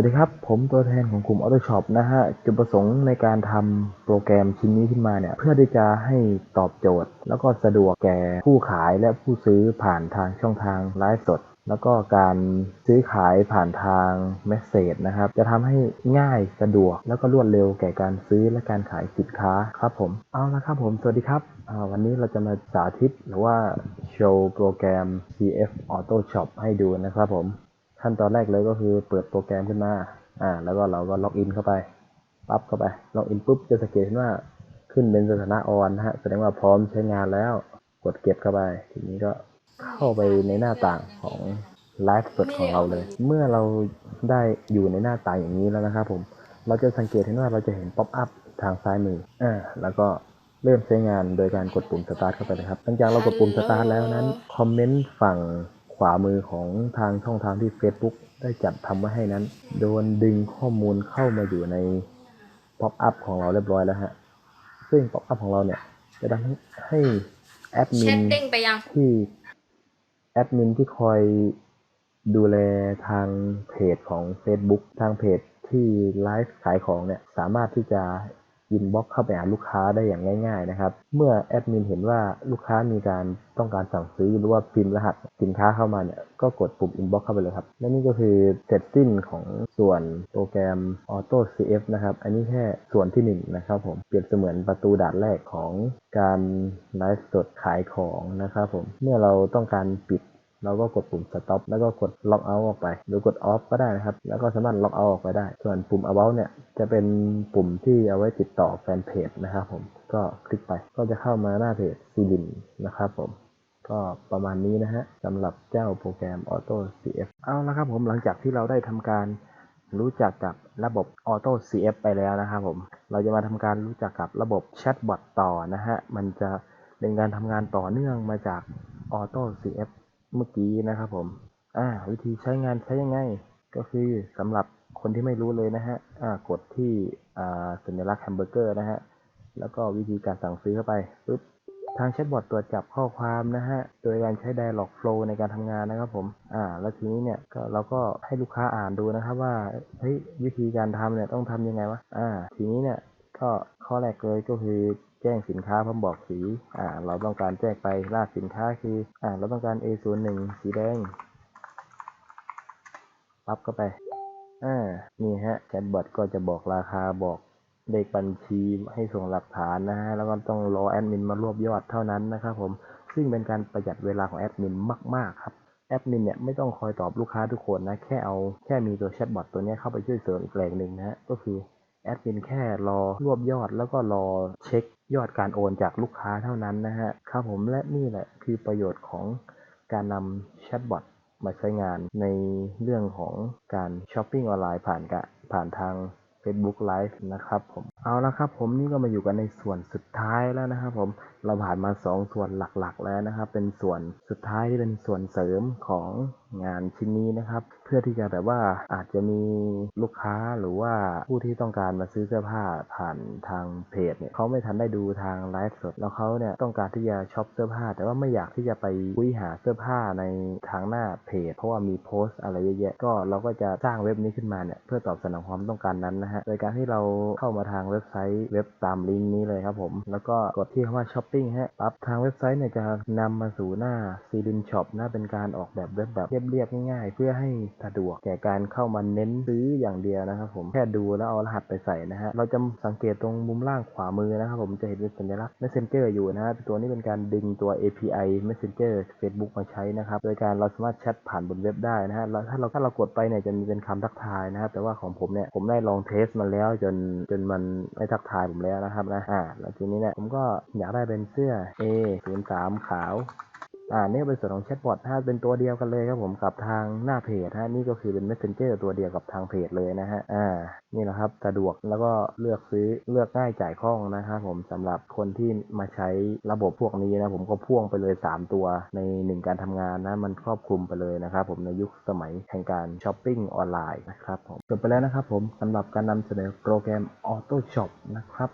วัสดีครับ ผมตัวแทนของกลุ่ม Autoshop นะฮะ จุดประสงค์ในการทำโปรแกรมชิ้นนี้ขึ้นมาเนี่ย เพื่อที่จะให้ตอบโจทย์ แล้วก็สะดวกแก่ผู้ขายและผู้ซื้อผ่านทางช่องทางไลฟ์สด แล้วก็การซื้อขายผ่านทางเมสเซจนะครับ จะทำให้ง่ายสะดวก แล้วก็รวดเร็วแก่การซื้อและการขายสินค้าครับผม เอาละครับผม สวัสดีครับ วันนี้เราจะมาสาธิตหรือว่าโชว์โปรแกรม CF Auto Shop ให้ดูนะครับผม ขั้นตอนแรกเลยก็คือเปิดโปรแกรมขึ้นมา อ่า แล้วก็เราก็ล็อกอินเข้าไป ปั๊บเข้าไป ล็อกอินปุ๊บจะสังเกตเห็นว่าขึ้นเป็นสถานะออนนะฮะ แสดงว่าพร้อมใช้งานแล้ว กดเก็บเข้าไป ทีนี้ก็เข้าไปในหน้าต่างของไลฟ์สดของเราเลย เมื่อเราได้อยู่ในหน้าต่างอย่างนี้แล้วนะครับผม เราจะสังเกตเห็นว่าเราจะเห็นป๊อปอัพทางซ้ายมือ อ่า แล้วก็เริ่มใช้งานโดยการกดปุ่มสตาร์ทเข้าไปเลยครับหลังจากเรากดปุ่มสตาร์ทแล้วนั้น คอมเมนต์ฝั่ง ขวามือของทางช่องทางที่ Facebook ได้จัดทำไว้ให้นั้น โดนดึงข้อมูลเข้ามาอยู่ในป๊อปอัพของเราเรียบร้อยแล้วฮะ ซึ่งป๊อปอัพของเราเนี่ย จะทำให้ให้แอดมิแชนทเด้งไปยัง ที่แอดมินที่คอยดูแลทางเพจของ Facebook ทางเพจที่ไลฟ์ขายของเนี่ย สามารถที่จะ อินบ็อกเข้าไปหาลูกค้าได้อย่างง่าย ๆ นะครับ เมื่อแอดมินเห็นว่าลูกค้ามีการต้องการสั่งซื้อหรือว่าพิมพ์รหัสสินค้าเข้ามาเนี่ยก็กดปุ่มอินบ็อกเข้าไปเลยครับ และนี่ก็คือเสร็จสิ้นของส่วนโปรแกรม Auto CF นะครับ อันนี้แค่ส่วนที่หนึ่งนะครับผม เปรียบเสมือนประตูด่านแรกของการไลฟ์สดขายของนะครับผม เมื่อเราต้องการปิด เราก็กดปุ่ม stop แล้วก็กด lock out ออกไป หรือกด off ก็ได้นะครับ แล้วก็สามารถ lock out ออกไปได้ ส่วนปุ่ม about เนี่ยจะเป็นปุ่มที่เอาไว้ติดต่อแฟนเพจนะครับผม ก็คลิกไป ก็จะเข้ามาหน้าเพจซีลินนะครับผมก็ประมาณนี้นะฮะสำหรับเจ้าโปรแกรม Auto CF เอาละครับผมหลังจากที่เราได้ทำการรู้จักกับระบบ Auto CF ไปแล้วนะครับผม เราจะมาทำการรู้จักกับระบบแชทบอทต่อนะฮะ มันจะเป็นการทำงานต่อเนื่องมาจาก Auto CF เมื่อกี้นะครับผม อ่า วิธีใช้งานใช้ยังไง ก็คือสำหรับคนที่ไม่รู้เลยนะฮะ อ่า กดที่ อ่า สัญลักษณ์แฮมเบอร์เกอร์นะฮะ แล้วก็วิธีการสั่งซื้อเข้าไปปุ๊บทางแชทบอทตรวจจับข้อความนะฮะ โดยการใช้ Dialog Flow ในการทำงานนะครับผม อ่า แล้วทีนี้เนี่ยก็เราก็ให้ลูกค้าอ่านดูนะครับว่า เฮ้ย วิธีการทำเนี่ยต้องทำยังไงวะ อ่า ทีนี้เนี่ยก็ข้อแรกเลยก็คือ แจ้งสินค้าพร้อมบอกสี อ่า เราต้องการแจ้งไปรหัสสินค้าคือ อ่า เราต้องการ A01 สีแดง ปั๊บเข้าไป อ่า นี่ฮะแชทบอทก็จะบอกราคาบอกเลขบัญชีให้ส่งหลักฐานนะฮะ แล้วก็ต้องรอแอดมินมารวบยอดเท่านั้นนะครับผม ซึ่งเป็นการประหยัดเวลาของแอดมินมาก ๆ ครับแอดมินเนี่ยไม่ต้องคอยตอบลูกค้าทุกคนนะ แค่เอาแค่มีตัวแชทบอทตัวนี้เข้าไปช่วยเสริมอีกแรงหนึ่งนะฮะก็คือ แอดมินแค่รอรวบยอดแล้วก็รอเช็คยอดการโอนจากลูกค้าเท่านั้นนะฮะครับผมและนี่แหละคือประโยชน์ของการนำแชทบอทมาใช้งานในเรื่องของการช้อปปิ้งออนไลน์ผ่านกะผ่านทาง Facebook Live นะครับผมเอาละครับผมนี่ก็มาอยู่กันในส่วนสุดท้ายแล้วนะครับผมเราผ่านมา2ส่วนหลักๆ แล้วนะครับ เป็นส่วนสุดท้ายที่เป็นส่วนเสริมของงานชิ้นนี้นะครับ เพื่อที่จะแบบว่าอาจจะมีลูกค้าหรือว่าผู้ที่ต้องการมาซื้อเสื้อผ้าผ่านทางเพจเนี่ยเขาไม่ทันได้ดูทางไลฟ์สดแล้วเขาเนี่ยต้องการที่จะช็อปเสื้อผ้า แต่ว่าไม่อยากที่จะไปคุยหาเสื้อผ้าในทางหน้าเพจ เพราะว่ามีโพสต์อะไรเยอะแยะก็เราก็จะสร้างเว็บนี้ขึ้นมาเนี่ยเพื่อตอบสนองความต้องการนั้นนะฮะโดยการที่เราเข้ามาทางเว็บไซต์เว็บตามลิงก์นี้เลยครับผม แล้วก็กดที่คำว่าช้อปปิ้งฮะปั๊บทางเว็บไซต์เนี่ยจะนำมาสู่หน้าซีลินช็อปนะเป็นการออกแบบเว็บแบบเรียบๆง่ายๆ เพื่อให้สะดวกแก่การเข้ามาเน้นซื้ออย่างเดียวนะครับผมแค่ดูแล้วเอารหัสไปใส่นะฮะเราจะสังเกตตรงมุมล่างขวามือนะครับผมจะเห็นเป็นสัญลักษณ์ Messenger อยู่นะฮะตัวนี้เป็นการดึงตัว API Messenger Facebook มาใช้นะครับโดยการเราสามารถแชทผ่านบนเว็บได้นะฮะแล้วถ้าเราถ้าเรากดไปเนี่ยจะมีเป็นคำทักทายนะครับแต่ว่าของผมเนี่ยผมได้ลองเทสมาแล้วจนจนมันไม่ทักทายผมแล้วนะครับนะอ่าแล้วทีนี้เนี่ยผมก็อยากได้เป็นเสื้อ A 0 3ขาว อ่านี่เป็นส่วนของแชทบอทถ้าเป็นตัวเดียวกันเลยครับผมกับทางหน้าเพจฮะนี่ก็คือเป็น Messenger ตัวเดียวกับทางเพจเลยนะฮะอ่านี่แหละครับสะดวกแล้วก็เลือกซื้อเลือกง่ายจ่ายคล่องนะครับผมสำหรับคนที่มาใช้ระบบพวกนี้นะผมก็พ่วงไปเลย 3 ตัวในหนึ่งการทำงานนะมันครอบคลุมไปเลยนะครับผมในยุคสมัยแห่งการช้อปปิ้งออนไลน์นะครับผมจบไปแล้วนะครับผมสำหรับการนำเสนอโปรแกรม Auto Shop นะครับ